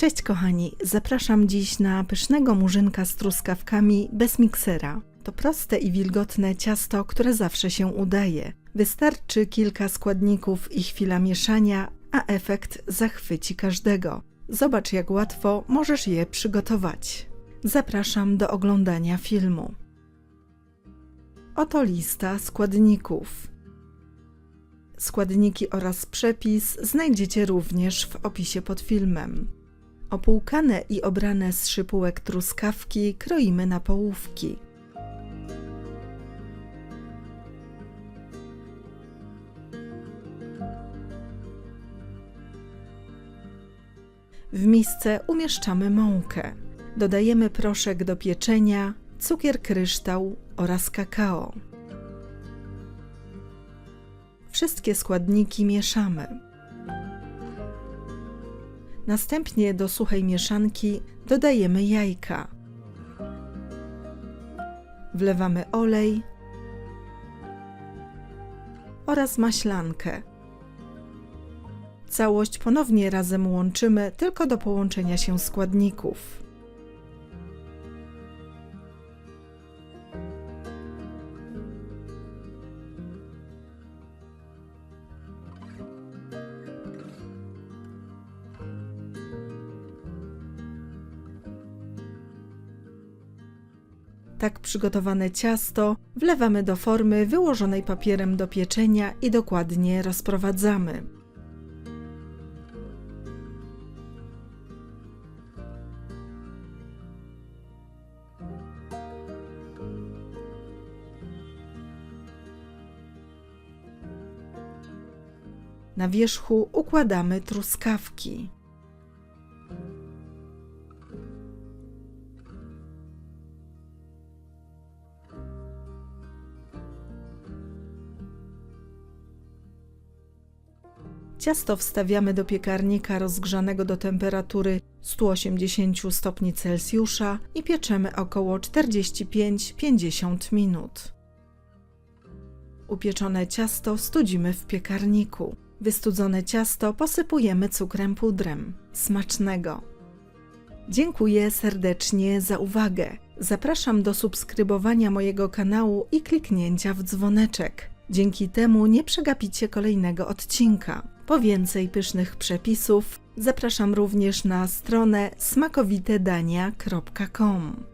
Cześć kochani, zapraszam dziś na pysznego murzynka z truskawkami bez miksera. To proste i wilgotne ciasto, które zawsze się udaje. Wystarczy kilka składników i chwila mieszania, a efekt zachwyci każdego. Zobacz jak łatwo możesz je przygotować. Zapraszam do oglądania filmu. Oto lista składników. Składniki oraz przepis znajdziecie również w opisie pod filmem. Opłukane i obrane z szypułek truskawki kroimy na połówki. W misce umieszczamy mąkę. Dodajemy proszek do pieczenia, cukier kryształ oraz kakao. Wszystkie składniki mieszamy. Następnie do suchej mieszanki dodajemy jajka. Wlewamy olej oraz maślankę. Całość ponownie razem łączymy tylko do połączenia się składników. Tak przygotowane ciasto wlewamy do formy wyłożonej papierem do pieczenia i dokładnie rozprowadzamy. Na wierzchu układamy truskawki. Ciasto wstawiamy do piekarnika rozgrzanego do temperatury 180 stopni Celsjusza i pieczemy około 45-50 minut. Upieczone ciasto studzimy w piekarniku. Wystudzone ciasto posypujemy cukrem pudrem. Smacznego! Dziękuję serdecznie za uwagę. Zapraszam do subskrybowania mojego kanału i kliknięcia w dzwoneczek. Dzięki temu nie przegapicie kolejnego odcinka. Po więcej pysznych przepisów zapraszam również na stronę smakowitedania.com.